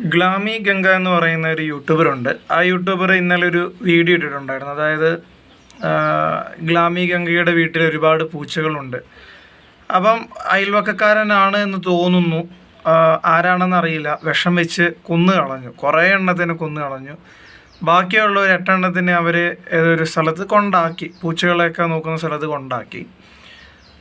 ഗ്ലാമി ഗംഗ എന്ന് പറയുന്ന ഒരു യൂട്യൂബറുണ്ട് ആ യൂട്യൂബർ ഇന്നലെ ഒരു വീഡിയോ ഇട്ടിട്ടുണ്ടായിരുന്നു. അതായത് ഗ്ലാമി ഗംഗയുടെ വീട്ടിൽ ഒരുപാട് പൂച്ചകളുണ്ട്. അപ്പം അയൽവക്കക്കാരനാണ് എന്ന് തോന്നുന്നു. ആരാണെന്ന് അറിയില്ല. വിഷം വെച്ച് കൊന്നു കളഞ്ഞു. കുറേ എണ്ണത്തിന് കൊന്നു കളഞ്ഞു. ബാക്കിയുള്ള ഒരു എട്ടെണ്ണത്തിന് അവർ ഏതൊരു സ്ഥലത്ത് കൊണ്ടാക്കി. പൂച്ചകളെയൊക്കെ നോക്കുന്ന സ്ഥലത്ത് കൊണ്ടാക്കി.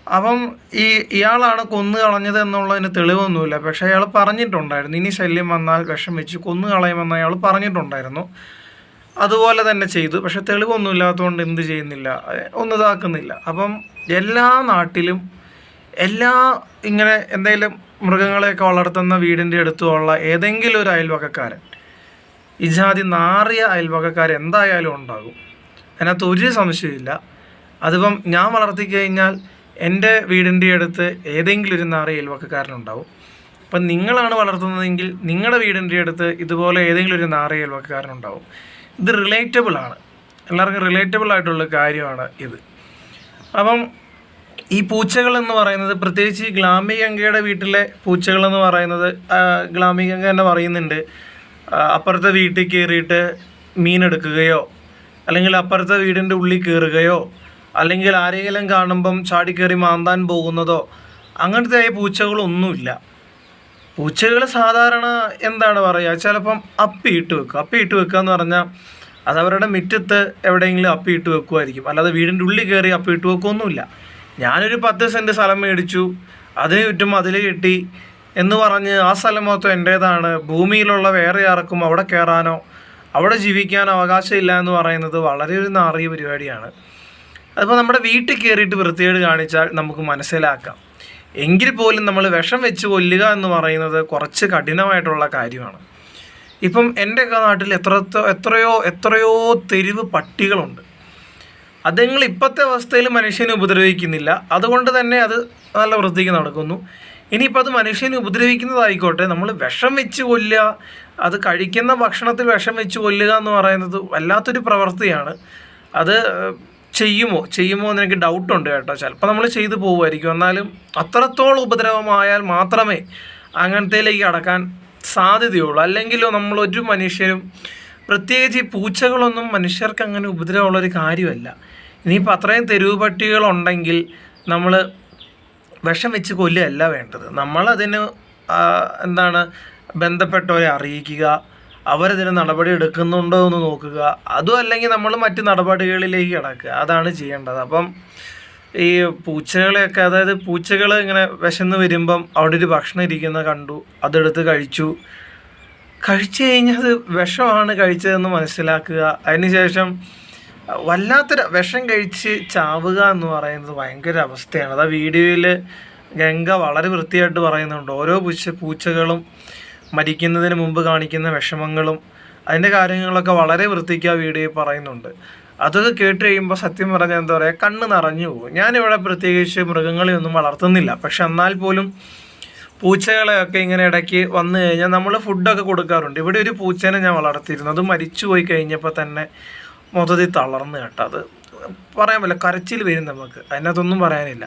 അപ്പം ഈ ഇയാളാണ് കൊന്നു കളഞ്ഞത് എന്നുള്ളതിന് തെളിവൊന്നുമില്ല. പക്ഷേ അയാൾ പറഞ്ഞിട്ടുണ്ടായിരുന്നു. ഇനി ശല്യം വന്നാൽ വിഷം വെച്ച് കൊന്നു കളയുമെന്ന് അയാൾ പറഞ്ഞിട്ടുണ്ടായിരുന്നു. അതുപോലെ തന്നെ ചെയ്തു. പക്ഷെ തെളിവൊന്നും ഇല്ലാത്തതുകൊണ്ട് എന്ത് ചെയ്യുന്നില്ല. ഒന്നും ഇതാക്കുന്നില്ല. അപ്പം എല്ലാ നാട്ടിലും എല്ലാ ഇങ്ങനെ എന്തെങ്കിലും മൃഗങ്ങളെയൊക്കെ വളർത്തുന്ന വീടിന്റെ അടുത്തുള്ള ഏതെങ്കിലും ഒരു അയൽവകക്കാരൻ ഈ ജാതി നാറിയ അയൽവകക്കാർ എന്തായാലും ഉണ്ടാകും. അതിനകത്ത് ഒരു സംശയമില്ല അതിപ്പം ഞാൻ വളർത്തി കഴിഞ്ഞാൽ എന്റെ വീടിന്റെ അടുത്ത് ഏതെങ്കിലും ഒരു നാറിയ അയൽവക്കക്കാരനുണ്ടാവും അപ്പം നിങ്ങളാണ് വളർത്തുന്നതെങ്കിൽ നിങ്ങളുടെ വീടിന്റെ അടുത്ത് ഇതുപോലെ ഏതെങ്കിലും ഒരു നാറിയ അയൽവക്കക്കാരനുണ്ടാവും ഇത് റിലേറ്റബിൾ ആണ്. എല്ലാവർക്കും റിലേറ്റബിൾ ആയിട്ടുള്ള കാര്യമാണ് ഇത്. അപ്പം ഈ പൂച്ചകൾ എന്ന് പറയുന്നത് പ്രത്യേകിച്ച് ഗ്ലാമി ഗംഗയുടെ വീട്ടിലെ പൂച്ചകൾ എന്ന് പറയുന്നത് ഗ്ലാമി ഗംഗ തന്നെ പറയുന്നുണ്ട്. അപ്പുറത്തെ വീട്ടിൽ കയറിയിട്ട് മീനെടുക്കുകയോ അല്ലെങ്കിൽ അപ്പുറത്തെ വീടിന്റെ ഉള്ളിൽ കയറുകയോ അല്ലെങ്കിൽ ആരെങ്കിലും കാണുമ്പം ചാടിക്കയറി മാന്താൻ പോകുന്നതോ അങ്ങനത്തെ പൂച്ചകളൊന്നുമില്ല. പൂച്ചകൾ സാധാരണ എന്താണ് പറയുക? ചിലപ്പം അപ്പി ഇട്ട് വെക്കുക അപ്പി ഇട്ട് വെക്കുക എന്ന് പറഞ്ഞാൽ അത് അവരുടെ മുറ്റത്ത് എവിടെയെങ്കിലും അപ്പി ഇട്ട് വെക്കുമായിരിക്കും. അല്ലാതെ വീടിന്റെ ഉള്ളിൽ കയറി അപ്പി ഇട്ട് വെക്കുകയൊന്നുമില്ല ഞാനൊരു പത്ത് സെന്റ് സ്ഥലം മേടിച്ചു. അതിന് ചുറ്റും അതിൽ കെട്ടി എന്ന് പറഞ്ഞ് ആ സ്ഥലം മൊത്തം എന്റേതാണ്. ഭൂമിയിലുള്ള വേറെ ആർക്കും അവിടെ കയറാനോ അവിടെ ജീവിക്കാനോ അവകാശമില്ല എന്ന് പറയുന്നത് വളരെ ഒരു നാറിയ പരിപാടിയാണ്. അതിപ്പോൾ നമ്മുടെ വീട്ടിൽ കയറിയിട്ട് വൃത്തികേട് കാണിച്ചാൽ നമുക്ക് മനസ്സിലാക്കാം. എങ്കിൽ പോലും നമ്മൾ വിഷം വെച്ച് കൊല്ലുക എന്ന് പറയുന്നത് കുറച്ച് കഠിനമായിട്ടുള്ള കാര്യമാണ്. ഇപ്പം എന്റെയൊക്കെ നാട്ടിൽ എത്ര എത്രയോ എത്രയോ തെരുവ് പട്ടികളുണ്ട്. അതുങ്ങൾ ഇപ്പോഴത്തെ അവസ്ഥയിൽ മനുഷ്യനെ ഉപദ്രവിക്കുന്നില്ല. അതുകൊണ്ട് തന്നെ അത് നല്ല വൃത്തിക്ക് നടക്കുന്നു. ഇനിയിപ്പോൾ അത് മനുഷ്യനെ ഉപദ്രവിക്കുന്നതായിക്കോട്ടെ നമ്മൾ വിഷം വെച്ച് കൊല്ലുക അത് കഴിക്കുന്ന ഭക്ഷണത്തിൽ വിഷം വെച്ച് കൊല്ലുക എന്ന് പറയുന്നത് വല്ലാത്തൊരു പ്രവൃത്തിയാണ്. അത് ചെയ്യുമോ? ചെയ്യുമോ എന്ന് എനിക്ക് ഡൗട്ടുണ്ട് കേട്ടോ. ചിലപ്പോൾ നമ്മൾ ചെയ്തു പോകുമായിരിക്കും. എന്നാലും അത്രത്തോളം ഉപദ്രവമായാൽ മാത്രമേ അങ്ങനത്തേലേക്ക് അടക്കാൻ സാധ്യതയുള്ളൂ. അല്ലെങ്കിലോ നമ്മൾ ഒരു മനുഷ്യരും പ്രത്യേകിച്ച് ഈ പൂച്ചകളൊന്നും മനുഷ്യർക്ക് അങ്ങനെ ഉപദ്രവമുള്ളൊരു കാര്യമല്ല. ഇനിയിപ്പോൾ അത്രയും തെരുവ് പട്ടികളുണ്ടെങ്കിൽ നമ്മൾ വിഷം വെച്ച് കൊല്ലുകയല്ല വേണ്ടത്. നമ്മളതിന് എന്താണ് ബന്ധപ്പെട്ടവരെ അറിയിക്കുക. അവരതിന് നടപടി എടുക്കുന്നുണ്ടോ എന്ന് നോക്കുക. അതും അല്ലെങ്കിൽ നമ്മൾ മറ്റ് നടപടികളിലേക്ക് കിടക്കുക. അതാണ് ചെയ്യേണ്ടത്. അപ്പം ഈ പൂച്ചകളെയൊക്കെ അതായത് പൂച്ചകൾ ഇങ്ങനെ വിശന്ന് വരുമ്പം അവിടെ ഒരു ഭക്ഷണം ഇരിക്കുന്ന കണ്ടു. അതെടുത്ത് കഴിച്ചു. കഴിച്ചു കഴിഞ്ഞത് വിഷമാണ് കഴിച്ചതെന്ന് മനസ്സിലാക്കുക. അതിനുശേഷം വല്ലാത്തൊരു വിഷം കഴിച്ച് ചാവുക എന്ന് പറയുന്നത് ഭയങ്കര അവസ്ഥയാണ്. അത് ആ വീഡിയോയിൽ ഗംഗ വളരെ വൃത്തിയായിട്ട് പറയുന്നുണ്ട്. ഓരോ പൂച്ച പൂച്ചകളും മരിക്കുന്നതിന് മുമ്പ് കാണിക്കുന്ന വിഷമങ്ങളും അതിന്റെ കാര്യങ്ങളൊക്കെ വളരെ വൃത്തിക്ക് ആ വീഡിയോയിൽ പറയുന്നുണ്ട്. അതൊക്കെ കേട്ട് കഴിയുമ്പോൾ സത്യം പറഞ്ഞാൽ എന്താ പറയുക കണ്ണ് നിറഞ്ഞു പോകും. ഞാനിവിടെ പ്രത്യേകിച്ച് മൃഗങ്ങളെ ഒന്നും വളർത്തുന്നില്ല. പക്ഷെ എന്നാൽ പോലും പൂച്ചകളെയൊക്കെ ഇങ്ങനെ ഇടയ്ക്ക് വന്നു കഴിഞ്ഞാൽ നമ്മൾ ഫുഡൊക്കെ കൊടുക്കാറുണ്ട്. ഇവിടെ ഒരു പൂച്ചേനെ ഞാൻ വളർത്തിയിരുന്നു. അത് മരിച്ചു പോയി കഴിഞ്ഞപ്പോൾ തന്നെ മൊത്തത്തിൽ തളർന്നു കേട്ടോ. അത് പറയാൻ പറ്റില്ല കരച്ചിൽ വരും നമുക്ക്. അതിനകത്തൊന്നും പറയാനില്ല.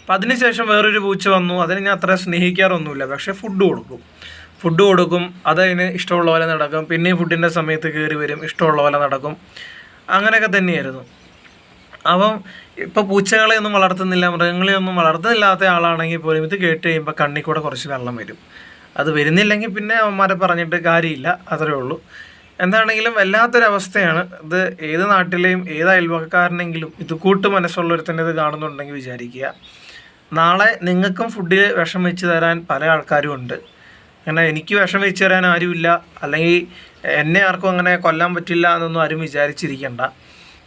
അപ്പം അതിനുശേഷം വേറൊരു പൂച്ച വന്നു. അതിനെ ഞാൻ അത്ര സ്നേഹിക്കാറൊന്നുമില്ല. പക്ഷേ ഫുഡ് കൊടുക്കും. ഫുഡ് കൊടുക്കും അതതിന് ഇഷ്ടമുള്ള പോലെ നടക്കും. പിന്നെയും ഫുഡിന്റെ സമയത്ത് കയറി വരും ഇഷ്ടമുള്ള പോലെ നടക്കും. അങ്ങനെയൊക്കെ തന്നെയായിരുന്നു. അപ്പം ഇപ്പം പൂച്ചകളെ ഒന്നും വളർത്തുന്നില്ല മൃഗങ്ങളെ ഒന്നും വളർത്തുന്നില്ലാത്ത ആളാണെങ്കിൽ പോലും ഇത് കേട്ട് കഴിയുമ്പോൾ കണ്ണിൽ കൂടെ കുറച്ച് വെള്ളം വരും. അത് വരുന്നില്ലെങ്കിൽ പിന്നെ അവന്മാരെ പറഞ്ഞിട്ട് കാര്യമില്ല അത്രേ ഉള്ളൂ. എന്താണെങ്കിലും വല്ലാത്തൊരവസ്ഥയാണ്. ഇത് ഏത് നാട്ടിലെയും ഏത് അയൽവക്കാരനെങ്കിലും ഇത് കൂട്ട് മനസ്സുള്ളൊരുത്തന്നെ ഇത് കാണുന്നുണ്ടെങ്കിൽ വിചാരിക്കുക. നാളെ നിങ്ങൾക്കും ഫുഡിൽ വിഷം വെച്ച് തരാൻ പല ആൾക്കാരും ഉണ്ട്. അങ്ങനെ എനിക്ക് വിഷം വെച്ച് തരാൻ ആരുമില്ല. അല്ലെങ്കിൽ എന്നെ ആർക്കും അങ്ങനെ കൊല്ലാൻ പറ്റില്ല എന്നൊന്നും ആരും വിചാരിച്ചിരിക്കണ്ട.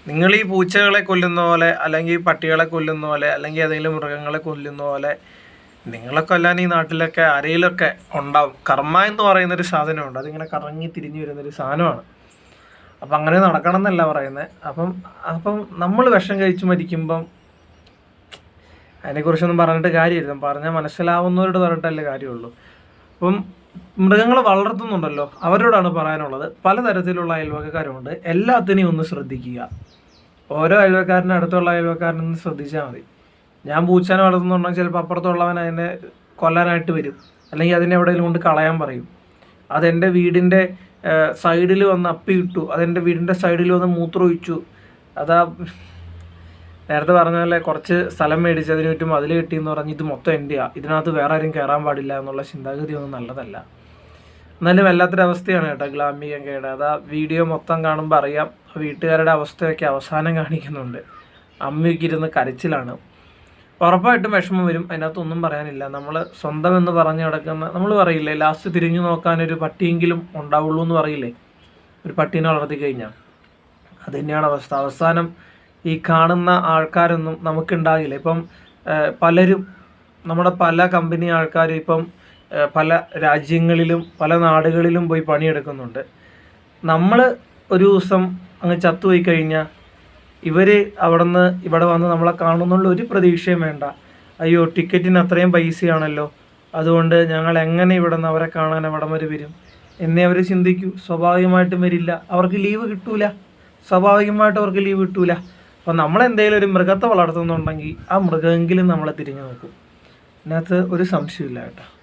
നിങ്ങൾ ഈ പൂച്ചകളെ കൊല്ലുന്ന പോലെ അല്ലെങ്കിൽ പട്ടികളെ കൊല്ലുന്ന പോലെ അല്ലെങ്കിൽ ഏതെങ്കിലും മൃഗങ്ങളെ കൊല്ലുന്ന പോലെ നിങ്ങളെ കൊല്ലാൻ ഈ നാട്ടിലൊക്കെ അരയിലൊക്കെ ഉണ്ടാവും. കർമ്മ എന്ന് പറയുന്നൊരു സാധനമുണ്ട്. അതിങ്ങനെ കറങ്ങി തിരിഞ്ഞു വരുന്നൊരു സാധനമാണ്. അപ്പം അങ്ങനെ നടക്കണം എന്നല്ല പറയുന്നത്. അപ്പം അപ്പം നമ്മൾ വിഷം കഴിച്ച് മരിക്കുമ്പം അതിനെക്കുറിച്ചൊന്നും പറഞ്ഞിട്ട് കാര്യമില്ല. പറഞ്ഞാൽ മനസ്സിലാവുന്നവരോട് പറഞ്ഞിട്ടല്ലേ കാര്യമുള്ളൂ. അപ്പം മൃഗങ്ങളെ വളർത്തുന്നുണ്ടല്ലോ അവരോടാണ് പറയാനുള്ളത്. പലതരത്തിലുള്ള അയൽവക്കക്കാരുണ്ട് എല്ലാത്തിനെയും ഒന്ന് ശ്രദ്ധിക്കുക. ഓരോ അയൽവക്കാരന്റെ അടുത്തുള്ള അയൽവക്കാരനൊന്ന് ശ്രദ്ധിച്ചാൽ മതി. ഞാൻ പൂച്ചനെ വളർത്തുന്നുണ്ടെങ്കിൽ ചിലപ്പോൾ അപ്പുറത്തുള്ളവൻ അതിനെ കൊല്ലാനായിട്ട് വരും. അല്ലെങ്കിൽ അതിനെ എവിടെയെങ്കിലും കൊണ്ട് കളയാൻ പറയും. അതെന്റെ വീടിന്റെ സൈഡിൽ വന്ന് അപ്പി ഇട്ടു. അതെന്റെ വീടിന്റെ സൈഡിൽ വന്ന് മൂത്രമൊഴിച്ചു. അതാ നേരത്തെ പറഞ്ഞ പോലെ കുറച്ച് സ്ഥലം മേടിച്ച് അതിന് ചുറ്റും അതിൽ കിട്ടിയെന്ന് പറഞ്ഞ് ഇത് മൊത്തം എന്റെയാ ഇതിനകത്ത് വേറെ ആരും കയറാൻ പാടില്ല എന്നുള്ള ചിന്താഗതി ഒന്നും നല്ലതല്ല. എന്നാലും വല്ലാത്തൊരവസ്ഥയാണ് കേട്ടോ ഗ്ലാമികങ്കയുടെ അത് ആ വീഡിയോ മൊത്തം കാണുമ്പോൾ അറിയാം വീട്ടുകാരുടെ അവസ്ഥയൊക്കെ അവസാനം കാണിക്കുന്നുണ്ട്. അമ്മയൊക്കെ ഇരുന്ന് കരച്ചിലാണ്. ഉറപ്പായിട്ടും വിഷമം വരും അതിനകത്തൊന്നും പറയാനില്ല. നമ്മൾ സ്വന്തം എന്ന് പറഞ്ഞു കിടക്കുന്ന നമ്മൾ പറയില്ലേ ലാസ്റ്റ് തിരിഞ്ഞു നോക്കാനൊരു പട്ടിയെങ്കിലും ഉണ്ടാവുള്ളൂ എന്ന് പറയില്ലേ? ഒരു പട്ടീനെ വളർത്തി കഴിഞ്ഞാൽ അത് തന്നെയാണ് അവസ്ഥ. അവസാനം ഈ കാണുന്ന ആൾക്കാരൊന്നും നമുക്കുണ്ടാകില്ല. ഇപ്പം പലരും നമ്മുടെ പല കമ്പനി ആൾക്കാരും ഇപ്പം പല രാജ്യങ്ങളിലും പല നാടുകളിലും പോയി പണിയെടുക്കുന്നുണ്ട്. നമ്മൾ ഒരു ദിവസം അങ്ങ് ചത്തുപോയി കഴിഞ്ഞാൽ ഇവർ അവിടെ നിന്ന് ഇവിടെ വന്ന് നമ്മളെ കാണുന്നുള്ള ഒരു പ്രതീക്ഷയും വേണ്ട. അയ്യോ ടിക്കറ്റിന് അത്രയും പൈസയാണല്ലോ. അതുകൊണ്ട് ഞങ്ങൾ എങ്ങനെ ഇവിടെ നിന്ന് അവരെ കാണാൻ അവിടം വരെ? വരും എന്നേ അവർ ചിന്തിക്കൂ. സ്വാഭാവികമായിട്ടും വരില്ല. അവർക്ക് ലീവ് കിട്ടൂല. സ്വാഭാവികമായിട്ട് അവർക്ക് ലീവ് കിട്ടൂല. അപ്പോൾ നമ്മൾ എന്തെങ്കിലും ഒരു മൃഗത്തെ വളർത്തുന്നുണ്ടെങ്കിൽ ആ മൃഗമെങ്കിലും നമ്മളെ തിരിഞ്ഞു നോക്കും. അതിനകത്ത് ഒരു സംശയമില്ല കേട്ടോ.